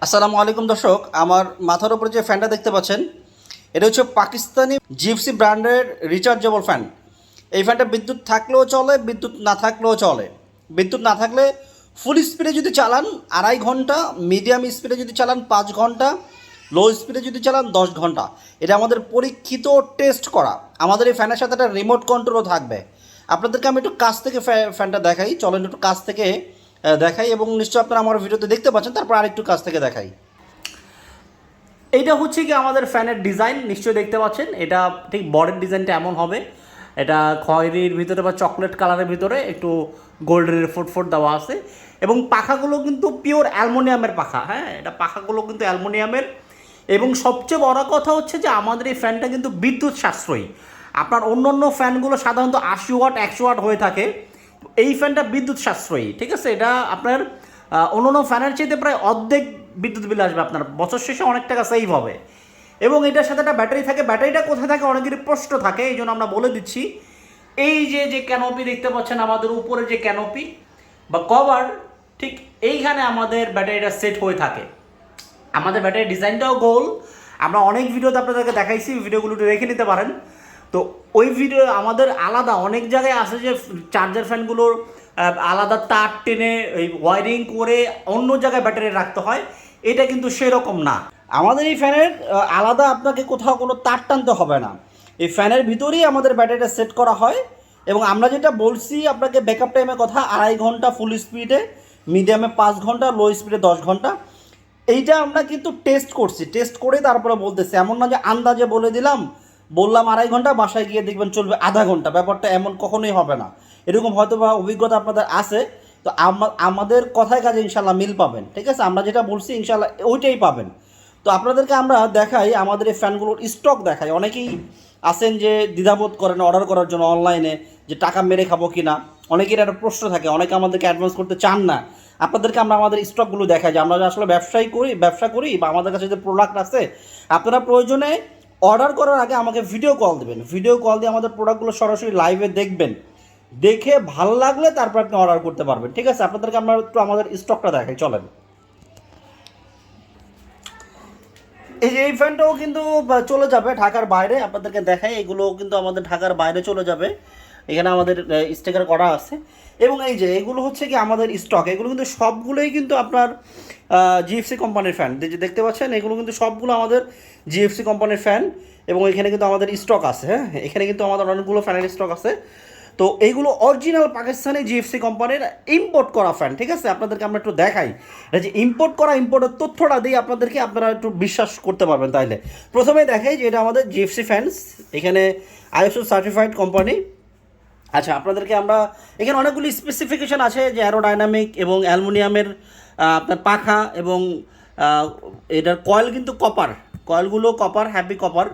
আসসালামু আলাইকুম দর্শক, আমার মাথার উপরে যে ফ্যানটা দেখতে পাচ্ছেন, এটা হচ্ছে পাকিস্তানি জিপসি ব্র্যান্ডের রিচার্জেবল ফ্যান। এই ফ্যানটা বিদ্যুৎ থাকলেও চলে, বিদ্যুৎ না থাকলেও চলে। বিদ্যুৎ না থাকলে ফুল স্পিডে যদি চালান, আড়াই ঘণ্টা মিডিয়াম স্পিডে যদি চালান, পাঁচ ঘণ্টা লো স্পিডে যদি চালান, দশ ঘণ্টা। এটা আমাদের পরীক্ষিত টেস্ট করা। আমাদের এই ফ্যানের সাথে একটা রিমোট কন্ট্রোলও থাকবে। আপনাদেরকে আমি একটু কাছ থেকে ফ্যা- ফ্যানটা দেখাই। চলেন একটু কাছ থেকে দেখাই এবং নিশ্চয়ই আপনারা আমার ভিডিওতে দেখতে পাচ্ছেন, তারপর আরেকটু কাছ থেকে দেখাই। এইটা হচ্ছে কি আমাদের ফ্যানের ডিজাইন, নিশ্চয়ই দেখতে পাচ্ছেন। এটা ঠিক বডির ডিজাইনটা এমন হবে। এটা খয়েরির ভিতরে বা চকলেট কালারের ভিতরে একটু গোল্ডের ফুট ফুট দেওয়া আছে। এবং পাখাগুলো কিন্তু পিওর অ্যালমোনিয়ামের পাখা হ্যাঁ? এটা পাখাগুলো কিন্তু অ্যালমোনিয়ামের। এবং সবচেয়ে বড় কথা হচ্ছে যে আমাদের এই ফ্যানটা কিন্তু বিদ্যুৎ সাশ্রয়ী। আপনার অন্য অন্য ফ্যানগুলো সাধারণত আশি ওয়াট, একশো ওয়াট হয়ে থাকে। এই ফ্যানটা বিদ্যুৎ সাশ্রয়ী, ঠিক আছে? এটা আপনার অন্য অন্য ফ্যানের চাইতে প্রায় অর্ধেক বিদ্যুৎ বিল আসবে আপনার। বছর শেষে অনেক টাকা সেভ হবে। এবং এটার সাথে একটা ব্যাটারি থাকে। ব্যাটারিটা কোথায় থাকে? অনেকেরই প্রশ্ন থাকে, এই জন্য আমরা বলে দিচ্ছি। এই যে যে ক্যানোপি দেখতে পাচ্ছেন, আমাদের উপরে যে ক্যানোপি বা কভার ঠিক এইখানে আমাদের ব্যাটারিটা সেট হয়ে থাকে। আমাদের ব্যাটারির ডিজাইনটাও গোল আমরা অনেক ভিডিওতে আপনাদেরকে দেখাইছি ভিডিওগুলো রেখে নিতে পারেন। তো ওই ভিডিও আমাদের আলাদা। অনেক জায়গায় আছে যে চার্জার ফ্যানগুলোর আলাদা তার টেনে এই ওয়ারিং করে অন্য জায়গায় ব্যাটারি রাখতে হয়। এটা কিন্তু সেরকম না। আমাদের এই ফ্যানের আলাদা আপনাকে কোথাও কোনো তার টানতে হবে না। এই ফ্যানের ভিতরেই আমাদের ব্যাটারিটা সেট করা হয় এবং আমরা যেটা বলছি আপনাকে ব্যাকআপ টাইমের কথা, আড়াই ঘণ্টা ফুল স্পিডে মিডিয়ামে পাঁচ ঘণ্টা লো স্পিডে দশ ঘণ্টা। এইটা আমরা কিন্তু টেস্ট করছি। টেস্ট করে তারপরে বলতেছি। এমন না যে আন্দাজে বলে দিলাম বললাম আড়াই ঘণ্টা, বাসায় গিয়ে দেখবেন চলবে আধা ঘণ্টা। ব্যাপারটা এমন কখনোই হবে না। এরকম হয়তো বা অভিজ্ঞতা আপনাদের আছে। তো আমাদের কথায় কাজে ইনশাল্লাহ মিল পাবেন, ঠিক আছে? আমরা যেটা বলছি ইনশাল্লাহ ওইটাই পাবেন। তো আপনাদেরকে আমরা দেখাই, আমাদের এই ফ্যানগুলোর স্টক দেখাই। অনেকেই আসেন যে দ্বিধাবোধ করেন অর্ডার করার জন্য অনলাইনে যে টাকা মেরে খাব কি না অনেকের একটা প্রশ্ন থাকে, অনেকে আমাদেরকে অ্যাডভান্স করতে চান না। আপনাদেরকে আমরা আমাদের স্টকগুলো দেখাই যে আমরা আসলে ব্যবসায়ী করি, ব্যবসা করি বা আমাদের কাছে যে প্রোডাক্ট আছে, আপনারা প্রয়োজনে অর্ডার করার আগে আমাকে ভিডিও কল দেবেন। ভিডিও কল দিয়ে আমাদের প্রোডাক্টগুলো সরাসরি লাইভে দেখবেন। দেখে ভালো লাগলে তারপর আপনি অর্ডার করতে পারবেন। ঠিক আছে? আপনাদেরকে আমরা একটু আমাদের স্টকটা দেখাই, চলেন। এই যে এই ফ্যানটাও কিন্তু চলে যাবে ঢাকার বাইরে। আপনাদেরকে দেখাই এগুলো কিন্তু আমাদের ঢাকার বাইরে চলে যাবে। এখানে আমাদের স্টিকার করা আছে। এবং এই যে, এগুলো হচ্ছে কি আমাদের স্টক এগুলো কিন্তু সবগুলোই কিন্তু আপনার জিএফসি কোম্পানির ফ্যান যে দেখতে পাচ্ছেন, এগুলো কিন্তু সবগুলো আমাদের জিএফসি কোম্পানির ফ্যান এবং এখানে কিন্তু আমাদের স্টক আছে হ্যাঁ? এখানে কিন্তু আমাদের অনেকগুলো ফ্যানের স্টক আছে। তো এইগুলো অরিজিনাল পাকিস্তানি জিএফসি কোম্পানির ইম্পোর্ট করা ফ্যান ঠিক আছে? আপনাদেরকে আমরা একটু দেখাই। যে ইম্পোর্ট করা ইম্পোর্টের তথ্যটা দিই আপনাদেরকে আপনারা একটু বিশ্বাস করতে পারবেন তাইলে। প্রথমে দেখাই যে এটা আমাদের জিএফসি ফ্যান্স এখানে আইএসও সার্টিফাইড কোম্পানি আচ্ছা আপনাদেরকে আমরা এখানে অনেকগুলি স্পেসিফিকেশন আছে যে অ্যারোডাইনামিক এবং অ্যালুমিনিয়ামের আপনার পাখা এবং এটার কয়েল কিন্তু কপার কয়েলগুলো কপার হ্যাপি কপার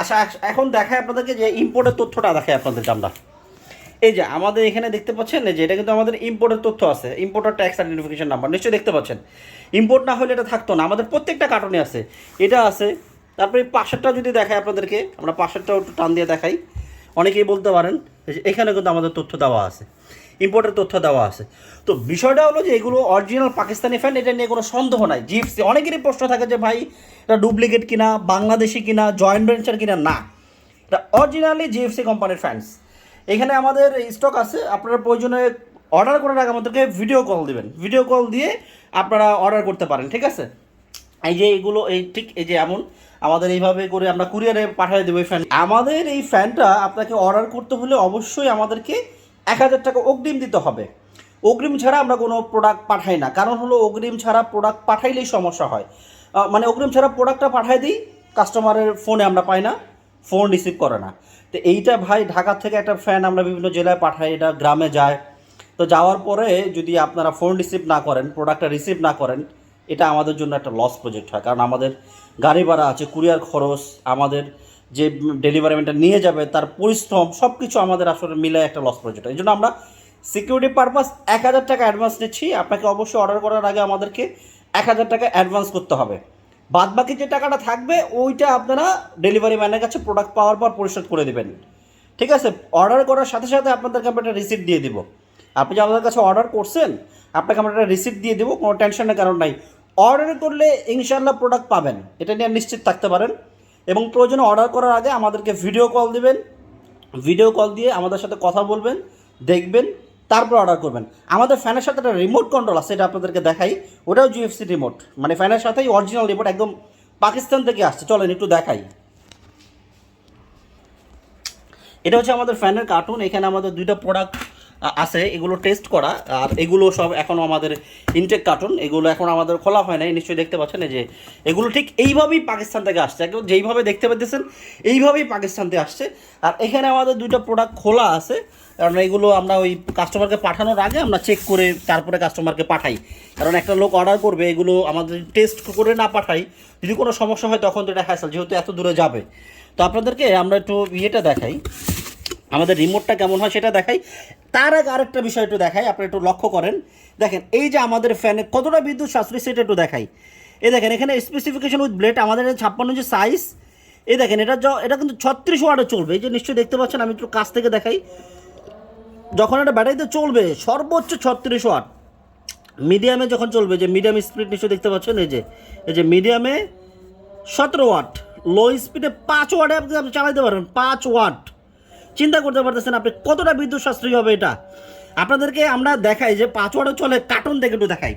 আচ্ছা এখন দেখায় আপনাদেরকে যে ইম্পোর্টের তথ্যটা দেখায় আপনাদেরকে আমরা। এই যে আমাদের এখানে দেখতে পাচ্ছেন যে এটা কিন্তু আমাদের ইম্পোর্টের তথ্য আছে। ইম্পোর্টার ট্যাক্স আইডেন্টিফিকেশন নাম্বার নিশ্চয়ই দেখতে পাচ্ছেন। ইম্পোর্ট না হলে এটা থাকতো না, আমাদের প্রত্যেকটা কার্টনে আছে। এটা আছে, তারপরে পাশেরটা যদি দেখায় আপনাদেরকে, আমরা পাশেরটাও একটু টান দিয়ে দেখাই। অনেকেই বলতে পারেন এখানে কিন্তু আমাদের তথ্য দেওয়া আছে। ইম্পোর্টের তথ্য দেওয়া আছে। তো বিষয়টা হলো যে এগুলো অরিজিনাল পাকিস্তানি ফ্যান এটা নিয়ে কোনো সন্দেহ নাই। জিপসি অনেকেরই প্রশ্ন থাকে যে ভাই, এটা ডুপ্লিকেট কিনা, বাংলাদেশি কিনা জয়েন্ট ভেঞ্চার কিনা? না। এটা অরিজিনালি জিএফসি কোম্পানির ফ্যান্স এখানে আমাদের স্টক আছে, আপনারা প্রয়োজনে অর্ডার করার আগে আমাদেরকে ভিডিও কল দিবেন। ভিডিও কল দিয়ে আপনারা অর্ডার করতে পারেন, ঠিক আছে? এই যে এগুলো, এই ঠিক এই যে এমন, আমাদের এইভাবে করে আমরা কুরিয়ারে পাঠিয়ে দেবো এই ফ্যান আমাদের এই ফ্যানটা আপনাকে অর্ডার করতে হলে অবশ্যই আমাদেরকে এক হাজার টাকা অগ্রিম দিতে হবে। অগ্রিম ছাড়া আমরা কোনো প্রোডাক্ট পাঠাই না। কারণ হলো অগ্রিম ছাড়া প্রোডাক্ট পাঠাইলেই সমস্যা হয়। মানে অগ্রিম ছাড়া প্রোডাক্টটা পাঠাই দিই কাস্টমারের ফোনে আমরা পাই না ফোন রিসিভ করে না। তো এইটা ভাই ঢাকা থেকে একটা ফ্যান আমরা বিভিন্ন জেলায় পাঠাই, এটা গ্রামে যায়। তো যাওয়ার পরে যদি আপনারা ফোন রিসিভ না করেন প্রোডাক্টটা রিসিভ না করেন, এটা আমাদের জন্য একটা লস প্রজেক্ট হয়। কারণ আমাদের গাড়ি ভাড়া আছে, কুরিয়ার খরচ, আমাদের যে ডেলিভারি ম্যানটা নিয়ে যাবে, তার পরিশ্রম সব কিছু আমাদের আসলে মিলে একটা লস প্রজেক্ট এই জন্য আমরা সিকিউরিটি পারপাস এক হাজার টাকা অ্যাডভান্স নিচ্ছি। আপনাকে অবশ্যই অর্ডার করার আগে আমাদেরকে এক হাজার টাকা অ্যাডভান্স করতে হবে। বাদ বাকি যে টাকাটা থাকবে, ওইটা আপনারা ডেলিভারি ম্যানের কাছে প্রোডাক্ট পাওয়ার পর পরিশোধ করে দেবেন। ঠিক আছে? অর্ডার করার সাথে সাথে আপনাদেরকে আমরা একটা রিসিপ্ট দিয়ে দিব। আপনি যে আমাদের কাছে অর্ডার করছেন, আপনাকে আমরা একটা রিসিপ্ট দিয়ে দেবো, কোনো টেনশনের কারণ নাই। অর্ডার করলে ইনশাল্লাহ প্রোডাক্ট পাবেন। এটা নিয়ে নিশ্চিত থাকতে পারেন। এবং প্রয়োজনে অর্ডার করার আগে আমাদেরকে ভিডিও কল দিবেন। ভিডিও কল দিয়ে আমাদের সাথে কথা বলবেন, দেখবেন, তারপর অর্ডার করবেন। আমাদের ফ্যানের সাথে একটা রিমোট কন্ট্রোল আছে, এটা আপনাদেরকে দেখাই। ওটাও জিএফসি রিমোট মানে ফ্যানের সাথেই অরিজিনাল রিমোট একদম পাকিস্তান থেকে আসছে। চলেন, একটু দেখাই। এটা হচ্ছে আমাদের ফ্যানের কার্টুন এখানে আমাদের দুইটা প্রোডাক্ট আছে, এগুলো টেস্ট করা, আর এগুলো সব এখনও আমাদের ইনটেক কার্টুন এগুলো এখন আমাদের খোলা হয় নাই, নিশ্চয়ই দেখতে পাচ্ছেন যে, এগুলো ঠিক এইভাবেই পাকিস্তান থেকে আসছে, একদম যেইভাবে দেখতে পাচ্ছেন এইভাবেই পাকিস্তান থেকে আসছে, আর এখানে আমাদের দুইটা প্রোডাক্ট খোলা আছে কারণ এগুলো আমরা ওই কাস্টমারকে পাঠানোর আগে আমরা চেক করে তারপরে কাস্টমারকে পাঠাই, কারণ একটা লোক অর্ডার করবে, এগুলো আমাদের টেস্ট করে না পাঠাই, যদি কোনো সমস্যা হয় তখন তো এটা হ্যাসেল যেহেতু এত দূরে যাবে। তো আপনাদেরকে আমরা একটু ইয়েটা দেখাই আমাদের রিমোটটা কেমন হয় সেটা দেখাই। তার আগে আরেকটা বিষয় একটু দেখাই আপনি একটু লক্ষ্য করেন। দেখেন, এই যে আমাদের ফ্যানে কতটা বিদ্যুৎ সাশ্রয় সেটা একটু দেখাই। এই দেখেন, এখানে স্পেসিফিকেশন উইথ ব্লেড আমাদের ছাপ্পান্ন যে সাইজ এই দেখেন, এটা এটা কিন্তু ছত্রিশ ওয়াটে চলবে। এই যে নিশ্চয়ই দেখতে পাচ্ছেন, আমি একটু কাছ থেকে দেখাই। যখন এটা ব্যাটারিতে চলবে, সর্বোচ্চ ছত্রিশ ওয়াট মিডিয়ামে যখন চলবে, যে মিডিয়াম স্পিড নিশ্চয়ই দেখতে পাচ্ছেন, এই যে এই যে মিডিয়ামে সতেরো ওয়াট লো স্পিডে পাঁচ ওয়াটে আপনি চালাতে পারবেন, পাঁচ ওয়াট চিন্তা করতে পারতেছেন আপনি কতটা বিদ্যুৎ সাশ্রয়ী হবে এটা? আপনাদেরকে আমরা দেখাই যে পাঁচ ওয়াটে চলে কার্টুন দেখে একটু দেখাই।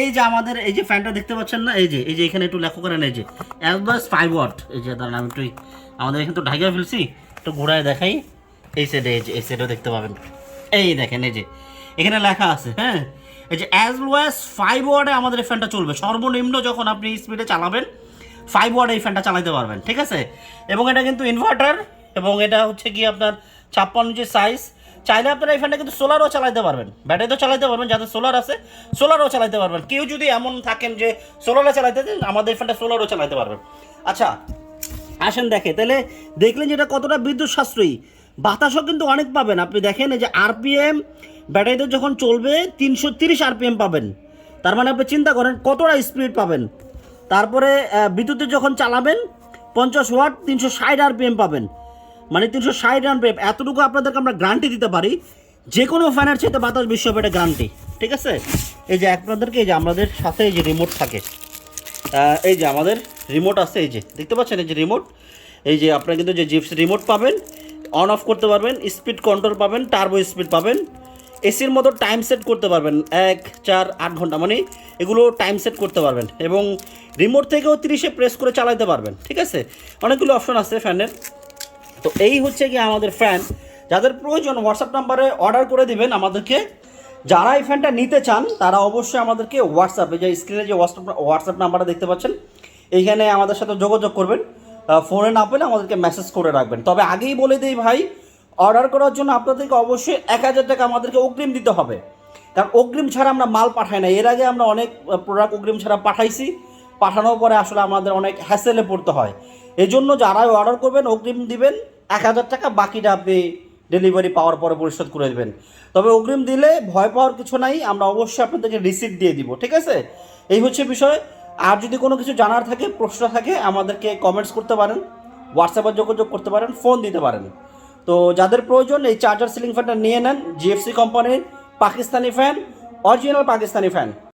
এই যে আমাদের এই যে ফ্যানটা দেখতে পাচ্ছেন না? এই যে এই যে এখানে একটু লক্ষ্য করেন, এই যে অ্যালবাস ফাইভ ওয়াট এই যে, দাঁড়ান, আমি একটু আমাদের এখানে তো ঢাকিয়ে ফেলছি, একটু ঘোরায় দেখাই। এই সাইডে এই যে, এই সাইডেও দেখতে পাবেন। এই দেখেন, এই যে, এখানে লেখা আছে হ্যাঁ? এই যে অ্যাজ ওয়াস ফাইভ ওয়ার্ডে আমাদের এই ফ্যানটা চলবে। সর্বনিম্ন যখন আপনি স্পিডে চালাবেন ফাইভ ওয়ার্ডে এই ফ্যানটা চালাতে পারবেন, ঠিক আছে? এবং এটা কিন্তু ইনভার্টার এবং এটা হচ্ছে কি আপনার ছাপ্পান্ন যে সাইজ চাইলে আপনারা এই ফ্যানটা কিন্তু সোলারও চালাতে পারবেন। ব্যাটারিতেও চালাতে পারবেন যাদের সোলার আছে সোলারও চালাতে পারবেন। কেউ যদি এমন থাকেন যে সোলারও চালাইতে দেন আমাদের এই ফ্যানটা সোলারও চালাতে পারবেন। আচ্ছা আসেন দেখে। তাহলে দেখলেন যে এটা কতটা বিদ্যুৎ সাশ্রয়ী। বাতাসও কিন্তু অনেক পাবেন। আপনি দেখেন যে আরপিএম ব্যাটারিতে যখন চলবে, তিনশো তিরিশ আরপিএম পাবেন। তার মানে আপনি চিন্তা করেন কতটা স্পিড পাবেন। তারপরে বিদ্যুতে যখন চালাবেন, পঞ্চাশ ওয়াট তিনশো ষাট আরপিএম পাবেন। মানে তিনশো ষাট আরপিএম এতটুকু আপনাদেরকে আমরা গ্যারান্টি দিতে পারি, যে কোনো ফ্যানের চাইতে বাতাস বিশ্ব হবে এটা গ্যারান্টি ঠিক আছে? এই যে আপনাদেরকে, এই যে আমাদের সাথে এই যে রিমোট থাকে এই যে আমাদের রিমোট আছে, এই যে, দেখতে পাচ্ছেন এই যে রিমোট এই যে আপনারা কিন্তু যে জিপস রিমোট পাবেন অন অফ করতে পারবেন স্পিড কন্ট্রোল পাবেন টার্বো স্পিড পাবেন, এসির মতো টাইম সেট করতে পারবেন, এক, চার, আট ঘণ্টা মানে এগুলো টাইম সেট করতে পারবেন এবং রিমোট থেকেও তিরিশে প্রেস করে চালাতে পারবেন, ঠিক আছে? অনেকগুলো অপশন আছে ফ্যানের তো এই হচ্ছে কি আমাদের ফ্যান যাদের প্রয়োজন হোয়াটসঅ্যাপ নাম্বারে অর্ডার করে দিবেন আমাদেরকে। যারা এই ফ্যানটা নিতে চান, তারা অবশ্যই আমাদেরকে হোয়াটসঅ্যাপে যে স্ক্রিনে যে হোয়াটসঅ্যাপ হোয়াটসঅ্যাপ নাম্বারটা দেখতে পাচ্ছেন, এইখানে আমাদের সাথে যোগাযোগ করবেন। ফোনে না পেলে আমাদেরকে মেসেজ করে রাখবেন। তবে আগেই বলে দিই ভাই অর্ডার করার জন্য আপনাদেরকে অবশ্যই এক হাজার টাকা আমাদেরকে অগ্রিম দিতে হবে। কারণ অগ্রিম ছাড়া আমরা মাল পাঠাই না। এর আগে আমরা অনেক প্রোডাক্ট অগ্রিম ছাড়া পাঠাইছি। পাঠানোর পরে আসলে আমাদের অনেক হ্যাসেলে পড়তে হয়। এজন্য জন্য যারা অর্ডার করবেন, অগ্রিম দিবেন। এক হাজার টাকা বাকিটা আপনি ডেলিভারি পাওয়ার পরে পরিশোধ করে দেবেন। তবে অগ্রিম দিলে ভয় পাওয়ার কিছু নাই, আমরা অবশ্যই আপনাদেরকে রিসিপ্ট দিয়ে দিব, ঠিক আছে? এই হচ্ছে বিষয়। আর যদি কোনো কিছু জানার থাকে, প্রশ্ন থাকে, আমাদেরকে কমেন্টস করতে পারেন হোয়াটসঅ্যাপে যোগাযোগ করতে পারেন ফোন দিতে পারেন। তো যাদের প্রয়োজন, এই চার্জার সিলিং ফ্যানটা নিয়ে নেন জিএফসি কোম্পানির Pakistani fan original Pakistani fan